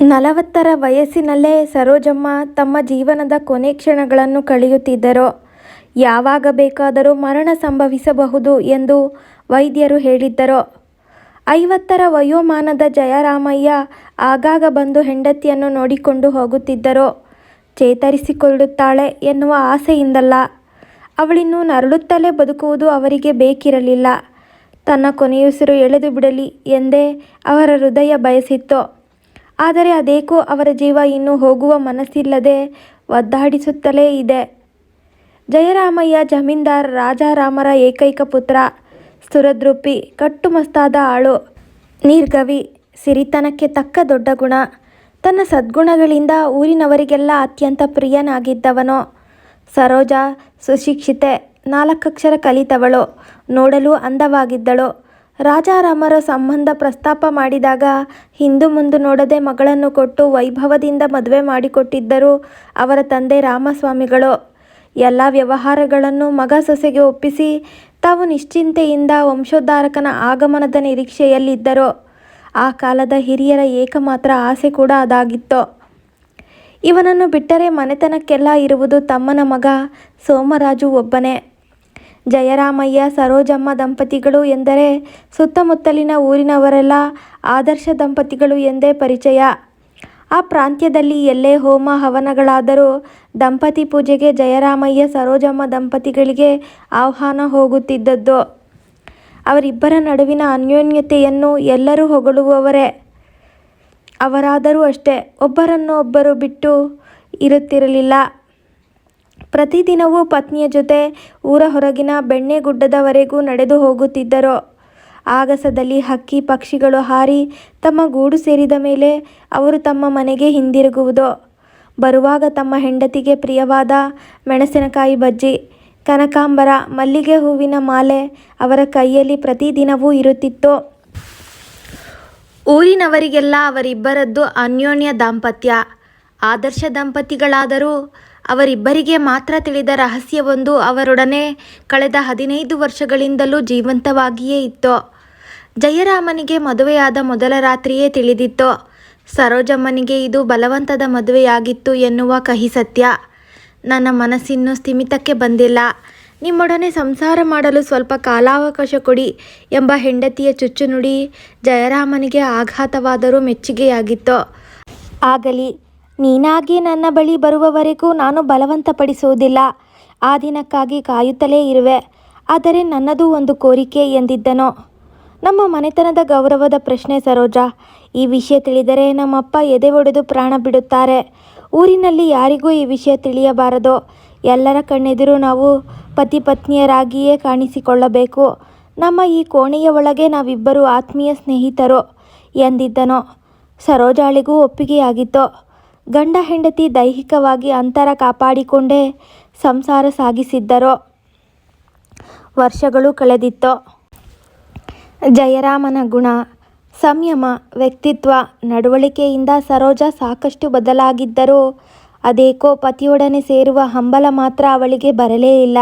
ನಲವತ್ತರ ವಯಸ್ಸಿನಲ್ಲೇ ಸರೋಜಮ್ಮ ತಮ್ಮ ಜೀವನದ ಕೊನೆ ಕ್ಷಣಗಳನ್ನು ಕಳೆಯುತ್ತಿದ್ದರು, ಯಾವಾಗ ಬೇಕಾದರೂ ಮರಣ ಸಂಭವಿಸಬಹುದು ಎಂದು ವೈದ್ಯರು ಹೇಳಿದ್ದರು, ಐವತ್ತರ ವಯೋಮಾನದ ಜಯರಾಮಯ್ಯ ಆಗಾಗ ಬಂದು ಹೆಂಡತಿಯನ್ನು ನೋಡಿಕೊಂಡು ಹೋಗುತ್ತಿದ್ದರು, ಚೇತರಿಸಿಕೊಳ್ಳುತ್ತಾಳೆ ಎನ್ನುವ ಆಸೆಯಿಂದಲ್ಲ. ಅವಳಿನ್ನು ನರಳುತ್ತಲೇ ಬದುಕುವುದು ಅವರಿಗೆ ಬೇಕಿರಲಿಲ್ಲ. ತನ್ನ ಕೊನೆಯುಸಿರು ಎಳೆದು ಬಿಡಲಿ ಎಂದೇ ಅವರ ಹೃದಯ ಬಯಸಿತ್ತು ಆದರೆ ಅದೇಕೋ ಅವರ ಜೀವ ಇನ್ನೂ ಹೋಗುವ ಮನಸ್ಸಿಲ್ಲದೆ ಒದ್ದಾಡಿಸುತ್ತಲೇ ಇದೆ. ಜಯರಾಮಯ್ಯ ಜಮೀನ್ದಾರ್, ರಾಜಾರಾಮರ ಏಕೈಕ ಪುತ್ರ, ಸ್ಥುರದ್ರೂಪಿ, ಕಟ್ಟುಮಸ್ತಾದ ಆಳು, ನೀರ್ಗವಿ, ಸಿರಿತನಕ್ಕೆ ತಕ್ಕ ದೊಡ್ಡ ಗುಣ. ತನ್ನ ಸದ್ಗುಣಗಳಿಂದ ಊರಿನವರಿಗೆಲ್ಲ ಅತ್ಯಂತ ಪ್ರಿಯನಾಗಿದ್ದವನು. ಸರೋಜ ಸುಶಿಕ್ಷಿತೆ, ನಾಲ್ಕಕ್ಷರ ಕಲಿತವಳು. ನೋಡಲು ಅಂದವಾಗಿದ್ದಳು. ರಾಜಾರಾಮರ ಸಂಬಂಧ ಪ್ರಸ್ತಾಪ ಮಾಡಿದಾಗ ಹಿಂದು ಮುಂದು ನೋಡದೆ ಮಗಳನ್ನು ಕೊಟ್ಟು ವೈಭವದಿಂದ ಮದುವೆ ಮಾಡಿಕೊಟ್ಟಿದ್ದರು ಅವರ ತಂದೆ ರಾಮಸ್ವಾಮಿಗಳು. ಎಲ್ಲ ವ್ಯವಹಾರಗಳನ್ನು ಮಗ ಸೊಸೆಗೆ ಒಪ್ಪಿಸಿ ತಾವು ನಿಶ್ಚಿಂತೆಯಿಂದ ವಂಶೋದ್ಧಾರಕನ ಆಗಮನದ ನಿರೀಕ್ಷೆಯಲ್ಲಿದ್ದರು. ಆ ಕಾಲದ ಹಿರಿಯರ ಏಕಮಾತ್ರ ಆಸೆ ಕೂಡ ಅದಾಗಿತ್ತು. ಇವನನ್ನು ಬಿಟ್ಟರೆ ಮನೆತನಕ್ಕೆಲ್ಲ ಇರುವುದು ತಮ್ಮನ ಮಗ ಸೋಮರಾಜು ಒಬ್ಬನೇ. ಜಯರಾಮಯ್ಯ, ಸರೋಜಮ್ಮ ದಂಪತಿಗಳು ಎಂದರೆ ಸುತ್ತಮುತ್ತಲಿನ ಊರಿನವರೆಲ್ಲ ಆದರ್ಶ ದಂಪತಿಗಳು ಎಂದೇ ಪರಿಚಯ. ಆ ಪ್ರಾಂತ್ಯದಲ್ಲಿ ಎಲ್ಲೇ ಹೋಮ ಹವನಗಳಾದರೂ ದಂಪತಿ ಪೂಜೆಗೆ ಜಯರಾಮಯ್ಯ, ಸರೋಜಮ್ಮ ದಂಪತಿಗಳಿಗೆ ಆಹ್ವಾನ ಹೋಗುತ್ತಿದ್ದದ್ದು. ಅವರಿಬ್ಬರ ನಡುವಿನ ಅನ್ಯೋನ್ಯತೆಯನ್ನು ಎಲ್ಲರೂ ಹೊಗಳುವವರೇ. ಅವರಾದರೂ ಅಷ್ಟೇ ಒಬ್ಬರನ್ನು ಒಬ್ಬರು ಬಿಟ್ಟು ಇರುತ್ತಿರಲಿಲ್ಲ. ಪ್ರತಿದಿನವೂ ಪತ್ನಿಯ ಜೊತೆ ಊರ ಹೊರಗಿನ ಬೆಣ್ಣೆಗುಡ್ಡದವರೆಗೂ ನಡೆದು ಹೋಗುತ್ತಿದ್ದರು. ಆಗಸದಲ್ಲಿ ಹಕ್ಕಿ ಪಕ್ಷಿಗಳು ಹಾರಿ ತಮ್ಮ ಗೂಡು ಸೇರಿದ ಮೇಲೆ ಅವರು ತಮ್ಮ ಮನೆಗೆ ಹಿಂದಿರುಗುವುದು. ಬರುವಾಗ ತಮ್ಮ ಹೆಂಡತಿಗೆ ಪ್ರಿಯವಾದ ಮೆಣಸಿನಕಾಯಿ ಬಜ್ಜಿ, ಕನಕಾಂಬರ, ಮಲ್ಲಿಗೆ ಹೂವಿನ ಮಾಲೆ ಅವರ ಕೈಯಲ್ಲಿ ಪ್ರತಿದಿನವೂ ಇರುತ್ತಿತ್ತು. ಊರಿನವರಿಗೆಲ್ಲ ಅವರಿಬ್ಬರದ್ದು ಅನ್ಯೋನ್ಯ ದಾಂಪತ್ಯ. ಆದರ್ಶ ದಂಪತಿಗಳಾದರೂ ಅವರಿಬ್ಬರಿಗೆ ಮಾತ್ರ ತಿಳಿದ ರಹಸ್ಯವೊಂದು ಅವರೊಡನೆ ಕಳೆದ ಹದಿನೈದು ವರ್ಷಗಳಿಂದಲೂ ಜೀವಂತವಾಗಿಯೇ ಇತ್ತು. ಜಯರಾಮನಿಗೆ ಮದುವೆಯಾದ ಮೊದಲ ರಾತ್ರಿಯೇ ತಿಳಿದಿತ್ತು. ಸರೋಜಮ್ಮನಿಗೆ ಇದು ಬಲವಂತದ ಮದುವೆಯಾಗಿತ್ತು ಎನ್ನುವ ಕಹಿ ಸತ್ಯ. ನನ್ನ ಮನಸ್ಸಿನ್ನು ಸ್ಥಿಮಿತಕ್ಕೆ ಬಂದಿಲ್ಲ. ನಿಮ್ಮೊಡನೆ ಸಂಸಾರ ಮಾಡಲು ಸ್ವಲ್ಪ ಕಾಲಾವಕಾಶ ಕೊಡಿ ಎಂಬ ಹೆಂಡತಿಯ ಚುಚ್ಚುನುಡಿ ಜಯರಾಮನಿಗೆ ಆಘಾತವಾದರೂ ಮೆಚ್ಚುಗೆಯಾಗಿತ್ತು. ಆಗಲಿ ನೀನಾಗಿ ನನ್ನ ಬಳಿ ಬರುವವರೆಗೂ ನಾನು ಬಲವಂತಪಡಿಸುವುದಿಲ್ಲ. ಆ ದಿನಕ್ಕಾಗಿ ಕಾಯುತ್ತಲೇ ಇರುವೆ. ಆದರೆ ನನ್ನದು ಒಂದು ಕೋರಿಕೆ ಎಂದಿದ್ದನು. ನಮ್ಮ ಮನೆತನದ ಗೌರವದ ಪ್ರಶ್ನೆ ಸರೋಜ, ಈ ವಿಷಯ ತಿಳಿದರೆ ನಮ್ಮಪ್ಪ ಎದೆ ಒಡೆದು ಪ್ರಾಣ ಬಿಡುತ್ತಾರೆ. ಊರಿನಲ್ಲಿ ಯಾರಿಗೂ ಈ ವಿಷಯ ತಿಳಿಯಬಾರದು. ಎಲ್ಲರ ಕಣ್ಣೆದುರು ನಾವು ಪತಿ ಪತ್ನಿಯರಾಗಿಯೇ ಕಾಣಿಸಿಕೊಳ್ಳಬೇಕು. ನಮ್ಮ ಈ ಕೋಣೆಯ ಒಳಗೆ ನಾವಿಬ್ಬರು ಆತ್ಮೀಯ ಸ್ನೇಹಿತರು ಎಂದಿದ್ದನು. ಸರೋಜಾಳಿಗೂ ಒಪ್ಪಿಗೆಯಾಗಿತ್ತು. ಗಂಡ ಹೆಂಡತಿ ದೈಹಿಕವಾಗಿ ಅಂತರ ಕಾಪಾಡಿಕೊಂಡೇ ಸಂಸಾರ ಸಾಗಿಸಿದ್ದರೋ? ವರ್ಷಗಳು ಕಳೆದಿತ್ತು? ಜಯರಾಮನ ಗುಣ, ಸಂಯಮ, ವ್ಯಕ್ತಿತ್ವ, ನಡವಳಿಕೆಯಿಂದ ಸರೋಜ ಸಾಕಷ್ಟು ಬದಲಾಗಿದ್ದರೂ ಅದೇಕೋ ಪತಿಯೊಡನೆ ಸೇರುವ ಹಂಬಲ ಮಾತ್ರ ಅವಳಿಗೆ ಬರಲೇ ಇಲ್ಲ.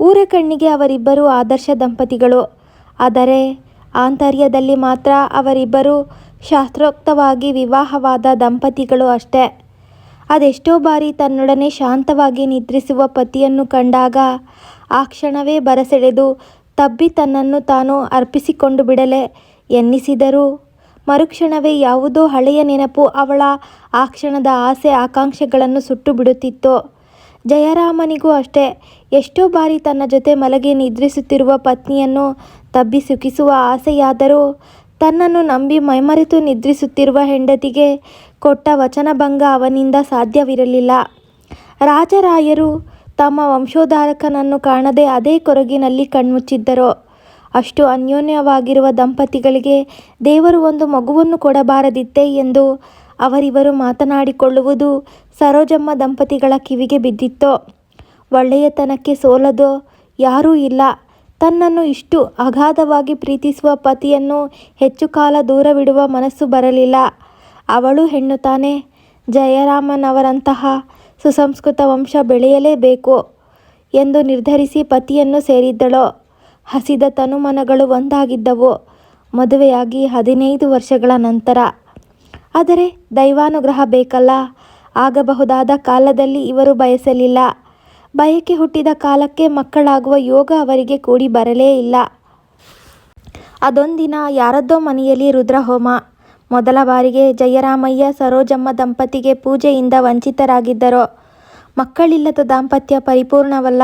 ಊರ ಕಣ್ಣಿಗೆ ಅವರಿಬ್ಬರು ಆದರ್ಶ ದಂಪತಿಗಳು. ಆದರೆ ಆಂತರ್ಯದಲ್ಲಿ ಮಾತ್ರ ಅವರಿಬ್ಬರು ಶಾಸ್ತ್ರೋಕ್ತವಾಗಿ ವಿವಾಹವಾದ ದಂಪತಿಗಳು ಅಷ್ಟೇ. ಅದೆಷ್ಟೋ ಬಾರಿ ತನ್ನೊಡನೆ ಶಾಂತವಾಗಿ ನಿದ್ರಿಸುವ ಪತಿಯನ್ನು ಕಂಡಾಗ ಆ ಕ್ಷಣವೇ ಬರಸೆಳೆದು ತಬ್ಬಿ ತನ್ನನ್ನು ತಾನು ಅರ್ಪಿಸಿಕೊಂಡು ಬಿಡಲೆ ಎನ್ನಿಸಿದರೂ. ಮರುಕ್ಷಣವೇ ಯಾವುದೋ ಹಳೆಯ ನೆನಪು ಅವಳ ಆ ಕ್ಷಣದ ಆಸೆ ಆಕಾಂಕ್ಷೆಗಳನ್ನು ಸುಟ್ಟು ಬಿಡುತ್ತಿತ್ತು ಜಯರಾಮನಿಗೂ ಅಷ್ಟೇ. ಎಷ್ಟೋ ಬಾರಿ ತನ್ನ ಜೊತೆ ಮಲಗಿ ನಿದ್ರಿಸುತ್ತಿರುವ ಪತ್ನಿಯನ್ನು ತಬ್ಬಿ ಸುಖಿಸುವ ಆಸೆಯಾದರೂ ತನ್ನನ್ನು ನಂಬಿ ಮೈಮರೆತು ನಿದ್ರಿಸುತ್ತಿರುವ ಹೆಂಡತಿಗೆ ಕೊಟ್ಟ ವಚನಭಂಗ ಅವನಿಂದ ಸಾಧ್ಯವಿರಲಿಲ್ಲ. ರಾಜರಾಯರು ತಮ್ಮ ವಂಶೋದ್ಧಾರಕನನ್ನು ಕಾಣದೆ ಅದೇ ಕೊರಗಿನಲ್ಲಿ ಕಣ್ಮುಚ್ಚಿದ್ದರು. ಅಷ್ಟು ಅನ್ಯೋನ್ಯವಾಗಿರುವ ದಂಪತಿಗಳಿಗೆ ದೇವರು ಒಂದು ಮಗುವನ್ನು ಕೊಡಬಾರದಿತ್ತೇ ಎಂದು ಅವರಿವರು ಮಾತನಾಡಿಕೊಳ್ಳುವುದು ಸರೋಜಮ್ಮ ದಂಪತಿಗಳ ಕಿವಿಗೆ ಬಿದ್ದಿತ್ತು. ಒಳ್ಳೆಯತನಕ್ಕೆ ಸೋಲದೋ ಯಾರೂ ಇಲ್ಲ. ತನ್ನನ್ನು ಇಷ್ಟು ಅಗಾಧವಾಗಿ ಪ್ರೀತಿಸುವ ಪತಿಯನ್ನು ಹೆಚ್ಚು ಕಾಲ ದೂರವಿಡುವ ಮನಸ್ಸು ಬರಲಿಲ್ಲ. ಅವಳು ಹೆಣ್ಣು ತಾನೇ. ಜಯರಾಮನವರಂತಹ ಸುಸಂಸ್ಕೃತ ವಂಶ ಬೆಳೆಯಲೇಬೇಕು ಎಂದು ನಿರ್ಧರಿಸಿ ಪತಿಯನ್ನು ಸೇರಿದ್ದಳು. ಹಸಿದ ತನುಮನಗಳು ಒಂದಾಗಿದ್ದವು. ಮದುವೆಯಾಗಿ ಹದಿನೈದು ವರ್ಷಗಳ ನಂತರ. ಆದರೆ ದೈವಾನುಗ್ರಹ ಬೇಕಲ್ಲ. ಆಗಬಹುದಾದ ಕಾಲದಲ್ಲಿ ಇವರು ಬಯಸಲಿಲ್ಲ. ಬಯಕೆ ಹುಟ್ಟಿದ ಕಾಲಕ್ಕೆ ಮಕ್ಕಳಾಗುವ ಯೋಗ ಅವರಿಗೆ ಕೂಡಿ ಬರಲೇ ಇಲ್ಲ. ಅದೊಂದಿನ ಯಾರದ್ದೋ ಮನೆಯಲ್ಲಿ ರುದ್ರಹೋಮ. ಮೊದಲ ಬಾರಿಗೆ ಜಯರಾಮಯ್ಯ ಸರೋಜಮ್ಮ ದಂಪತಿಗೆ ಪೂಜೆಯಿಂದ ವಂಚಿತರಾಗಿದ್ದರು. ಮಕ್ಕಳಿಲ್ಲದ ದಾಂಪತ್ಯ ಪರಿಪೂರ್ಣವಲ್ಲ.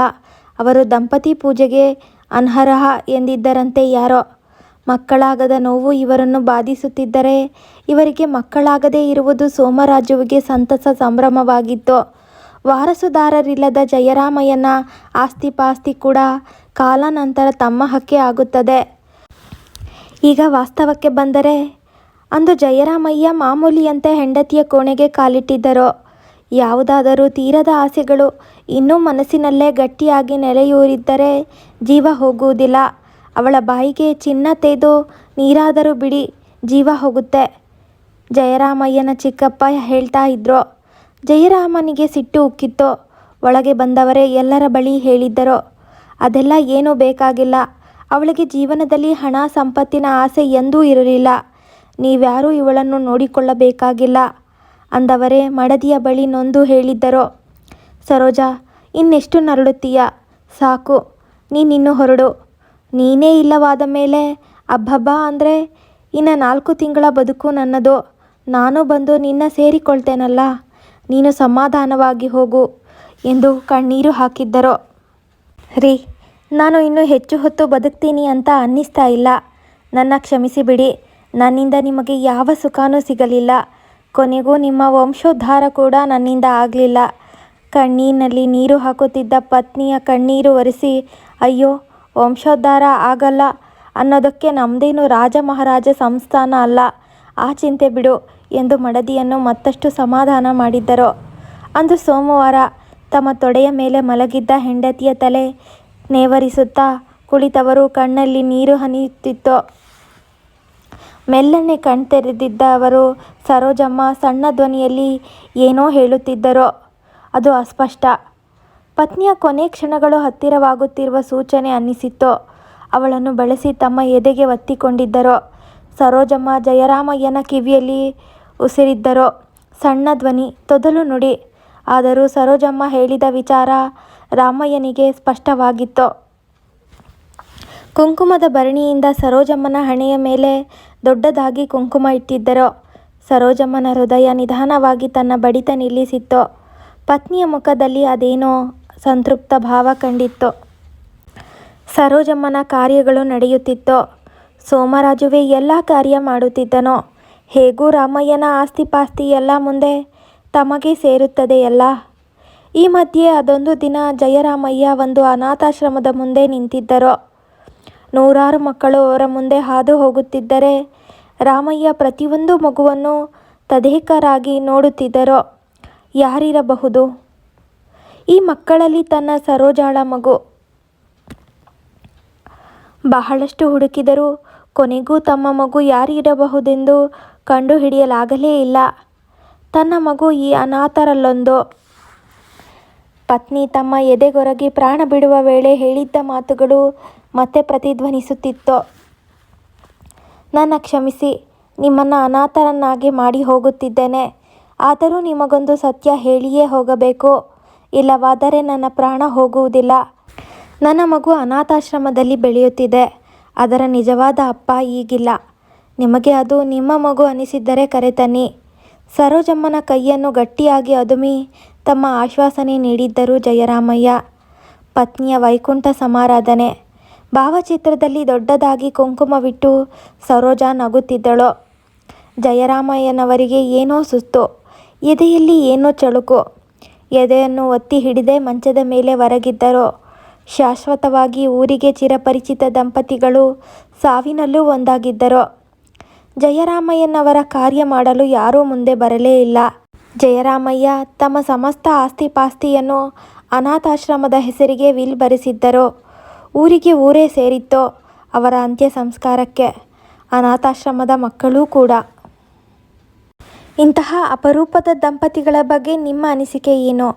ಅವರು ದಂಪತಿ ಪೂಜೆಗೆ ಅನರ್ಹ ಎಂದಿದ್ದರಂತೆ ಯಾರೋ. ಮಕ್ಕಳಾಗದ ನೋವು ಇವರನ್ನು ಬಾಧಿಸುತ್ತಿದ್ದರೆ ಇವರಿಗೆ ಮಕ್ಕಳಾಗದೇ ಇರುವುದು ಸೋಮರಾಜುವಿಗೆ ಸಂತಸ ಸಂಭ್ರಮವಾಗಿತ್ತು. ವಾರಸುದಾರರಿಲ್ಲದ ಜಯರಾಮಯ್ಯನ ಆಸ್ತಿಪಾಸ್ತಿ ಕೂಡ ಕಾಲಾನಂತರ ತಮ್ಮ ಹಕ್ಕೆ ಆಗುತ್ತದೆ. ಈಗ ವಾಸ್ತವಕ್ಕೆ ಬಂದರೆ ಅಂದು ಜಯರಾಮಯ್ಯ ಮಾಮೂಲಿಯಂತೆ ಹೆಂಡತಿಯ ಕೋಣೆಗೆ ಕಾಲಿಟ್ಟಿದ್ದರು. ಯಾವುದಾದರೂ ತೀರದ ಆಸೆಗಳು ಇನ್ನೂ ಮನಸ್ಸಿನಲ್ಲೇ ಗಟ್ಟಿಯಾಗಿ ನೆಲೆಯೂರಿದ್ದರೆ ಜೀವ ಹೋಗುವುದಿಲ್ಲ. ಅವಳ ಬಾಯಿಗೆ ಚಿನ್ನ ತೇದು ನೀರಾದರೂ ಬಿಡಿ ಜೀವ ಹೋಗುತ್ತೆ. ಜಯರಾಮಯ್ಯನ ಚಿಕ್ಕಪ್ಪ ಹೇಳ್ತಾ ಇದ್ರು. ಜಯರಾಮನಿಗೆ ಸಿಟ್ಟು ಉಕ್ಕಿತ್ತೋ? ಒಳಗೆ ಬಂದವರೇ ಎಲ್ಲರ ಬಳಿ ಹೇಳಿದ್ದರೋ? ಅದೆಲ್ಲ ಏನೂ ಬೇಕಾಗಿಲ್ಲ. ಅವಳಿಗೆ ಜೀವನದಲ್ಲಿ ಹಣ, ಸಂಪತ್ತಿನ ಆಸೆ ಎಂದೂ ಇರಲಿಲ್ಲ. ನೀವ್ಯಾರೂ ಇವಳನ್ನು ನೋಡಿಕೊಳ್ಳಬೇಕಾಗಿಲ್ಲ. ಅಂದವರೇ, ಮಡದಿಯ ಬಳಿ ನೊಂದು ಹೇಳಿದ್ದರೋ? ಸರೋಜ, ಇನ್ನೆಷ್ಟು ನರಳುತ್ತೀಯ? ಸಾಕು, ನೀನಿನ್ನು ಹೊರಡು. ನೀನೇ ಇಲ್ಲವಾದ ಮೇಲೆ, ಅಬ್ಬಬ್ಬಾ ಅಂದರೆ ಇನ್ನು ನಾಲ್ಕು ತಿಂಗಳ ಬದುಕು ನನ್ನದು. ನಾನು ಬಂದು ನಿನ್ನ ಸೇರಿಕೊಳ್ತೇನಲ್ಲ? ನೀನು ಸಮಾಧಾನವಾಗಿ ಹೋಗು ಎಂದು ಕಣ್ಣೀರು ಹಾಕಿದ್ದರು. ರೀ, ನಾನು ಇನ್ನೂ ಹೆಚ್ಚು ಹೊತ್ತು ಬದುಕ್ತೀನಿ ಅಂತ ಅನ್ನಿಸ್ತಾ ಇಲ್ಲ. ನನ್ನ ಕ್ಷಮಿಸಿಬಿಡಿ ನನ್ನಿಂದ ನಿಮಗೆ ಯಾವ ಸುಖನೂ ಸಿಗಲಿಲ್ಲ. ಕೊನೆಗೂ ನಿಮ್ಮ ವಂಶೋದ್ಧಾರ ಕೂಡ ನನ್ನಿಂದ ಆಗಲಿಲ್ಲ. ಕಣ್ಣೀರಿನಲ್ಲಿ ನೀರು ಹಾಕುತ್ತಿದ್ದ ಪತ್ನಿಯ ಕಣ್ಣೀರು ಒರೆಸಿ, ಅಯ್ಯೋ, ವಂಶೋದ್ಧಾರ ಆಗಲ್ಲ ಅನ್ನೋದಕ್ಕೆ ನಮ್ಮದೇನು ರಾಜ ಮಹಾರಾಜ ಸಂಸ್ಥಾನ ಅಲ್ಲ. ಆ ಚಿಂತೆ ಬಿಡು. ಎಂದು ಮಡದಿಯನ್ನು ಮತ್ತಷ್ಟು ಸಮಾಧಾನ ಮಾಡಿದ್ದರು. ಅಂದು ಸೋಮವಾರ ತಮ್ಮ ತೊಡೆಯ ಮೇಲೆ ಮಲಗಿದ್ದ ಹೆಂಡತಿಯ ತಲೆ ನೇವರಿಸುತ್ತಾ ಕುಳಿತವರು ಕಣ್ಣಲ್ಲಿ ನೀರು ಹನಿಯುತ್ತಿತ್ತು. ಮೆಲ್ಲನೆ ಕಣ್ತೆರೆದಿದ್ದ ಅವರು, ಸರೋಜಮ್ಮ, ಸಣ್ಣ ಧ್ವನಿಯಲ್ಲಿ ಏನೋ ಹೇಳುತ್ತಿದ್ದರು. ಅದು ಅಸ್ಪಷ್ಟ. ಪತ್ನಿಯ ಕೊನೆ ಕ್ಷಣಗಳು ಹತ್ತಿರವಾಗುತ್ತಿರುವ ಸೂಚನೆ ಅನ್ನಿಸಿತ್ತು. ಅವಳನ್ನು ಬಳಸಿ ತಮ್ಮ ಎದೆಗೆ ಒತ್ತಿಕೊಂಡಿದ್ದರು. ಸರೋಜಮ್ಮ, ಜಯರಾಮಯ್ಯನ ಕಿವಿಯಲ್ಲಿ ಉಸಿರಿದ್ದರು. ಸಣ್ಣ ಧ್ವನಿ, ತೊದಲು ನುಡಿ. ಆದರೂ ಸರೋಜಮ್ಮ ಹೇಳಿದ ವಿಚಾರ ರಾಮಯ್ಯನಿಗೆ ಸ್ಪಷ್ಟವಾಗಿತ್ತು. ಕುಂಕುಮದ ಭರಣಿಯಿಂದ ಸರೋಜಮ್ಮನ ಹಣೆಯ ಮೇಲೆ ದೊಡ್ಡದಾಗಿ ಕುಂಕುಮ ಇಟ್ಟಿದ್ದರು. ಸರೋಜಮ್ಮನ ಹೃದಯ ನಿಧಾನವಾಗಿ ತನ್ನ ಬಡಿತ ನಿಲ್ಲಿಸಿತ್ತು. ಪತ್ನಿಯ ಮುಖದಲ್ಲಿ ಅದೇನೋ ಸಂತೃಪ್ತ ಭಾವ ಕಂಡಿತ್ತು. ಸರೋಜಮ್ಮನ ಕಾರ್ಯಗಳು ನಡೆಯುತ್ತಿತ್ತು. ಸೋಮರಾಜುವೇ ಎಲ್ಲ ಕಾರ್ಯ ಮಾಡುತ್ತಿದ್ದನು ಹೇಗೂ ರಾಮಯ್ಯನ ಆಸ್ತಿಪಾಸ್ತಿ ಎಲ್ಲ ಮುಂದೆ ತಮಗೆ ಸೇರುತ್ತದೆಯಲ್ಲ ಈ ಮಧ್ಯೆ ಅದೊಂದು ದಿನ ಜಯರಾಮಯ್ಯ ಒಂದು ಅನಾಥಾಶ್ರಮದ ಮುಂದೆ ನಿಂತಿದ್ದರು. ನೂರಾರು ಮಕ್ಕಳು ಅವರ ಮುಂದೆ ಹಾದು ಹೋಗುತ್ತಿದ್ದರೆ ರಾಮಯ್ಯ ಪ್ರತಿಯೊಂದು ಮಗುವನ್ನು ತದೇಕರಾಗಿ ನೋಡುತ್ತಿದ್ದರು. ಯಾರಿರಬಹುದು? ಈ ಮಕ್ಕಳಲ್ಲಿ ತನ್ನ ಸರೋಜಾಳ ಮಗು. ಬಹಳಷ್ಟು ಹುಡುಕಿದರೂ ಕೊನೆಗೂ ತಮ್ಮ ಮಗು ಯಾರಿರಬಹುದೆಂದು ಕಂಡುಹಿಡಿಯಲಾಗಲೇ ಇಲ್ಲ. ತನ್ನ ಮಗು ಈ ಅನಾಥರಲ್ಲೊಂದು ಪತ್ನಿ ತಮ್ಮ ಎದೆಗೊರಗಿ ಪ್ರಾಣ ಬಿಡುವ ವೇಳೆ ಹೇಳಿದ್ದ ಮಾತುಗಳು ಮತ್ತೆ ಪ್ರತಿಧ್ವನಿಸುತ್ತಿತ್ತು. ನನ್ನ ಕ್ಷಮಿಸಿ, ನಿಮ್ಮನ್ನು ಅನಾಥರನ್ನಾಗಿ ಮಾಡಿ ಹೋಗುತ್ತಿದ್ದೇನೆ. ಆದರೂ ನಿಮಗೊಂದು ಸತ್ಯ ಹೇಳಿಯೇ ಹೋಗಬೇಕು. ಇಲ್ಲವಾದರೆ ನನ್ನ ಪ್ರಾಣ ಹೋಗುವುದಿಲ್ಲ. ನನ್ನ ಮಗು ಅನಾಥಾಶ್ರಮದಲ್ಲಿ ಬೆಳೆಯುತ್ತಿದೆ. ಅದರ ನಿಜವಾದ ಅಪ್ಪ ಈಗಿಲ್ಲ. ನಿಮಗೆ ಅದು ನಿಮ್ಮ ಮಗು ಅನಿಸಿದ್ದರೆ ಕರೆತನ್ನಿ. ಸರೋಜಮ್ಮನ ಕೈಯನ್ನು ಗಟ್ಟಿಯಾಗಿ ಅದುಮಿ, ತಮ್ಮ ಆಶ್ವಾಸನೆ ನೀಡಿದ್ದರು ಜಯರಾಮಯ್ಯ. ಪತ್ನಿಯ ವೈಕುಂಠ ಸಮಾರಾಧನೆ. ಭಾವಚಿತ್ರದಲ್ಲಿ ದೊಡ್ಡದಾಗಿ ಕುಂಕುಮವಿಟ್ಟು ಸರೋಜ ನಗುತ್ತಿದ್ದಳು. ಜಯರಾಮಯ್ಯನವರಿಗೆ ಏನೋ ಸುಸ್ತು, ಎದೆಯಲ್ಲಿ ಏನೋ ಚಳುಕು. ಎದೆಯನ್ನು ಒತ್ತಿ ಹಿಡಿದೇ ಮಂಚದ ಮೇಲೆ ಹೊರಗಿದ್ದರು ಶಾಶ್ವತವಾಗಿ ಊರಿಗೆ ಚಿರಪರಿಚಿತ ದಂಪತಿಗಳು ಸಾವಿನಲ್ಲೂ ಒಂದಾಗಿದ್ದರು. ಜಯರಾಮಯ್ಯನವರ ಕಾರ್ಯ ಮಾಡಲು ಯಾರೂ ಮುಂದೆ ಬರಲೇ ಇಲ್ಲ. ಜಯರಾಮಯ್ಯ ತಮ್ಮ ಸಮಸ್ತ ಆಸ್ತಿಪಾಸ್ತಿಯನ್ನು ಅನಾಥಾಶ್ರಮದ ಹೆಸರಿಗೆ ವಿಲ್ ಬರೆಸಿದ್ದರು ಊರಿಗೆ ಊರೇ ಸೇರಿತ್ತೋ ಅವರ ಅಂತ್ಯ ಸಂಸ್ಕಾರಕ್ಕೆ ಅನಾಥಾಶ್ರಮದ ಮಕ್ಕಳೂ ಕೂಡ. ಇಂತಹ ಅಪರೂಪದ ದಂಪತಿಗಳ ಬಗ್ಗೆ ನಿಮ್ಮ ಅನಿಸಿಕೆ ಏನು?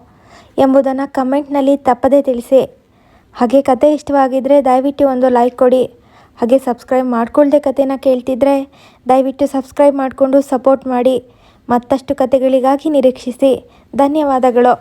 ಎಂಬುದನ್ನು ಕಮೆಂಟ್ನಲ್ಲಿ ತಪ್ಪದೇ ತಿಳಿಸಿ. ಹಾಗೆ ಕತೆ ಇಷ್ಟವಾಗಿದ್ದರೆ ದಯವಿಟ್ಟು ಒಂದು ಲೈಕ್ ಕೊಡಿ. ಹಾಗೆ ಸಬ್ಸ್ಕ್ರೈಬ್ ಮಾಡಿಕೊಳ್ಳದೆ ಕಥೆನ ಕೇಳ್ತಿದ್ರೆ ದಯವಿಟ್ಟು ಸಬ್ಸ್ಕ್ರೈಬ್ ಮಾಡಿಕೊಂಡು ಸಪೋರ್ಟ್ ಮಾಡಿ ಮತ್ತಷ್ಟು ಕಥೆಗಳಿಗಾಗಿ ನಿರೀಕ್ಷಿಸಿ. ಧನ್ಯವಾದಗಳು.